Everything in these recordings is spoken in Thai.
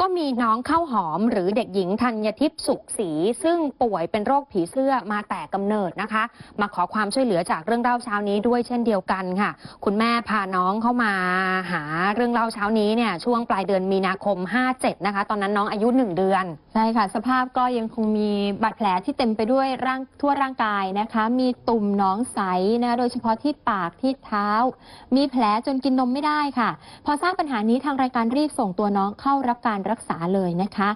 ก็มีน้องข้าวหอมหรือเด็กหญิงธัญทิพย์สุขศรีซึ่งป่วยเป็นโรคผีเสื้อมาแต่กำเนิดนะคะ มาขอความช่วยเหลือจากเรื่องเล่าเช้านี้ด้วยเช่นเดียวกันค่ะ คุณแม่พาน้องเข้ามาหาเรื่องเล่าเช้านี้เนี่ยช่วงปลายเดือนมีนาคม 57 นะคะ ตอนนั้นน้องอายุ 1 เดือนใช่ค่ะ สภาพก็ยังคงมีบาดแผลที่เต็มไปด้วยร่างทั่วร่างกายนะคะ มีตุ่มหนองใสนะโดยเฉพาะที่ปากที่เท้า มีแผลจนกินนมไม่ได้ค่ะ พอทราบปัญหานี้ทางรายการรีบส่งตัวน้องเข้ารับการรักษาเลยนะคะ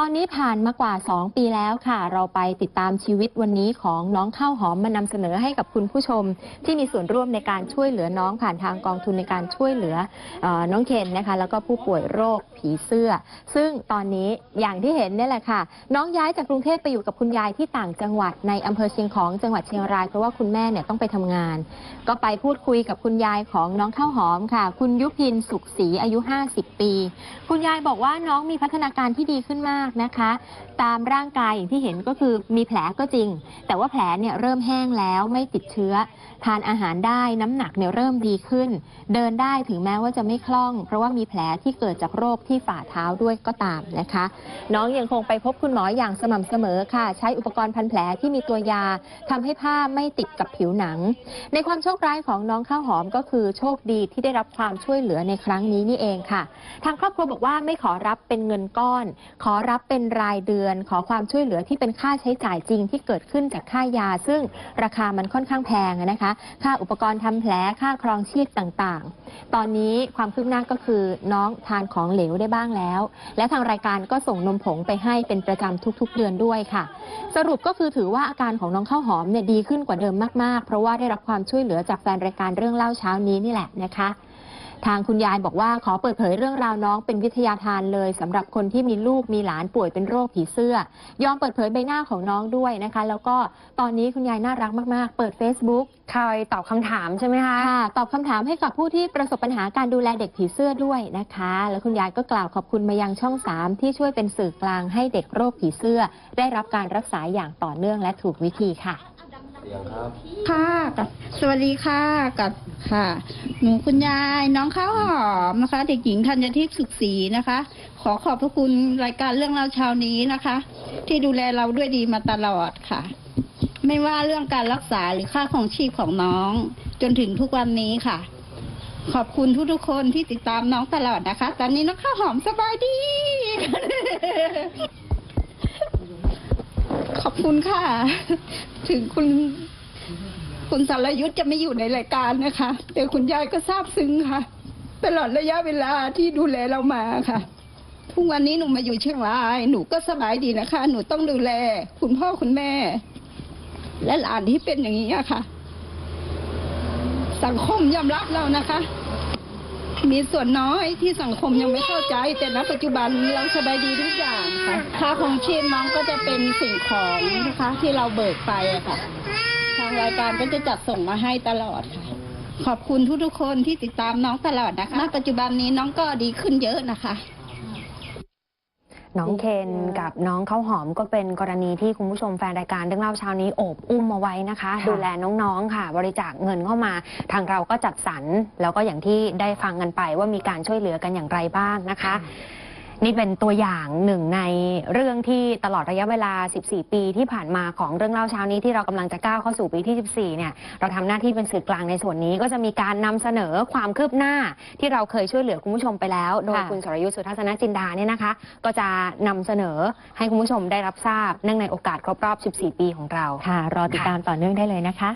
ตอนนี้ผ่านมากว่า 2 ปีแล้วค่ะ เราไปติดตามชีวิตวันนี้ของน้องข้าวหอมมานำเสนอให้กับคุณผู้ชม ที่มีส่วนร่วมในการช่วยเหลือน้องผ่านทางกองทุนในการช่วยเหลืออน้องเคนนะคะ แล้วก็ผู้ป่วยโรคผีเสื้อ ซึ่งตอนนี้อย่างที่เห็นนี่แหละค่ะ น้องย้ายจากกรุงเทพไปอยู่กับคุณยายที่ต่างจังหวัดในอำเภอเชียงของจังหวัดเชียงรายเพราะว่าคุณแม่เนี่ยต้องไปทำงาน ก็ไปพูดคุยกับคุณยายของน้องข้าวหอมค่ะ คุณยุพินสุขศรีอายุ 50 ปี คุณยายบอกว่าน้องมีพัฒนาการที่ดีขึ้นมากนะคะ ตามร่างกายอย่างที่เห็นก็คือมีแผลก็จริง แต่ว่าแผลเนี่ยเริ่มแห้งแล้วไม่ติดเชื้อ ทานอาหารได้น้ำหนักเนี่ยเริ่มดีขึ้น เดินได้ถึงแม้ว่าจะไม่คล่อง เพราะว่ามีแผลที่เกิดจากโรคที่ฝ่าเท้าด้วยก็ตามนะคะ น้องยังคงไปพบคุณหมออย่างสม่ำเสมอค่ะ ใช้อุปกรณ์พันแผลที่มีตัวยาทำให้ผ้าไม่ติดกับผิวหนัง ในความโชคร้ายของน้องข้าวหอมก็คือโชคดีที่ได้รับความช่วยเหลือในครั้งนี้นี่เองค่ะ ทางครอบครัวบอกว่าไม่ขอรับเป็นเงินก้อน ขอรับเป็นรายเดือนขอความช่วยเหลือที่เป็นค่าใช้จ่ายจริงที่เกิดขึ้นจากค่ายา ซึ่งราคามันค่อนข้างแพงนะคะ ค่าอุปกรณ์ทำแผลค่าครองชีพต่างๆ ตอนนี้ความคืบหน้าก็คือน้องทานของเหลวได้บ้างแล้ว และทางรายการก็ส่งนมผงไปให้เป็นประจำทุก ๆ เดือนด้วยค่ะ สรุปก็คือถือว่าอาการของน้องข้าวหอมเนี่ยดีขึ้นกว่าเดิมมากๆ เพราะว่าได้รับความช่วยเหลือจากแฟนรายการเรื่องเล่าเช้านี้นี่แหละนะคะ ทางคุณยายบอกว่าขอเปิดเผยเรื่องราวน้องเป็นวิทยาทานเลยสำหรับคนที่มีลูกมีหลานป่วยเป็นโรคผีเสื้อ ยอมเปิดเผยใบหน้าของน้องด้วยนะคะ แล้วก็ตอนนี้คุณยายน่ารักมากๆ เปิด Facebook คอยตอบคำถามใช่ไหมคะค่ะตอบคำถามให้กับผู้ที่ประสบปัญหาการดูแลเด็กผีเสื้อด้วยนะคะ แล้วคุณยายก็กล่าวขอบคุณมายังช่อง 3 ที่ช่วยเป็นสื่อกลางให้เด็กโรคผีเสื้อ ได้รับการรักษาอย่างต่อเนื่องและถูกวิธีค่ะค่ะกับ สวัสดีค่ะกับค่ะ หนูคุณยายน้องข้าวหอมนะคะ เด็กหญิงธัญทิพย์สุขศรีนะคะ ขอขอบพระคุณรายการเรื่องราวเช้านี้นะคะ ที่ดูแลเราด้วยดีมาตลอดค่ะ ไม่ว่าเรื่องการรักษาหรือค่าของชีพของน้อง จนถึงทุกวันนี้ค่ะ ขอบคุณทุกๆคนที่ติดตามน้องตลอดนะคะ ตอนนี้น้องข้าวหอมสบายดี ขอบคุณค่ะ ถึงคุณ คุณสารยุทธ์จะไม่อยู่ในรายการนะคะแต่คุณยายก็ซาบซึ้งค่ะ ตลอดระยะเวลาที่ดูแลเรามาค่ะทุกวันนี้หนูมาอยู่เชียงรายหนูก็สบายดีนะคะ หนูต้องดูแล คุณพ่อคุณแม่ และหลานที่เป็นอย่างนี้ค่ะ สังคมยอมรับเรานะคะ มีส่วนน้อยที่สังคมยังไม่เข้าใจ แต่ณปัจจุบันเราสบายดีทุกอย่างค่ะค่าของชีพน้องก็จะเป็นสิ่งของนะคะ ที่เราเบิกไปค่ะางรายการก็จะจัดส่งมาให้ตลอดค่ะ ขอบคุณทุกๆคนที่ติดตามน้องตลอดนะคะณปัจจุบันนี้น้องก็ดีขึ้นเยอะนะคะน้องเคนกับน้องข้าวหอมก็เป็นกรณีที่คุณผู้ชมแฟนรายการเรื่องเล่าเช้านี้โอบอุ้มมาไว้นะคะค่ะดูแลน้องๆค่ะ บริจาคเงินเข้ามา ทางเราก็จัดสรรแล้วก็อย่างที่ได้ฟังกันไปว่ามีการช่วยเหลือกันอย่างไรบ้างนะคะ นี่เป็นตัวอย่างหนึ่งในเรื่องที่ตลอดระยะเวลา 14 ปีที่ผ่านมาของเรื่องเล่าเช้านี้ที่เรากำลังจะก้าวเข้าสู่ปีที่ 14 เนี่ย เราทำหน้าที่เป็นสื่อกลางในส่วนนี้ ก็จะมีการนำเสนอความคืบหน้าที่เราเคยช่วยเหลือคุณผู้ชมไปแล้ว โดยค่ะคุณสรยุทธสุทัศนจินดาเนี่ยนะคะ ก็จะนำเสนอให้คุณผู้ชมได้รับทราบเนื่องในโอกาสครบรอบ 14 ปีของเรา ค่ะ รอติดตามต่อเนื่องได้เลยนะคะ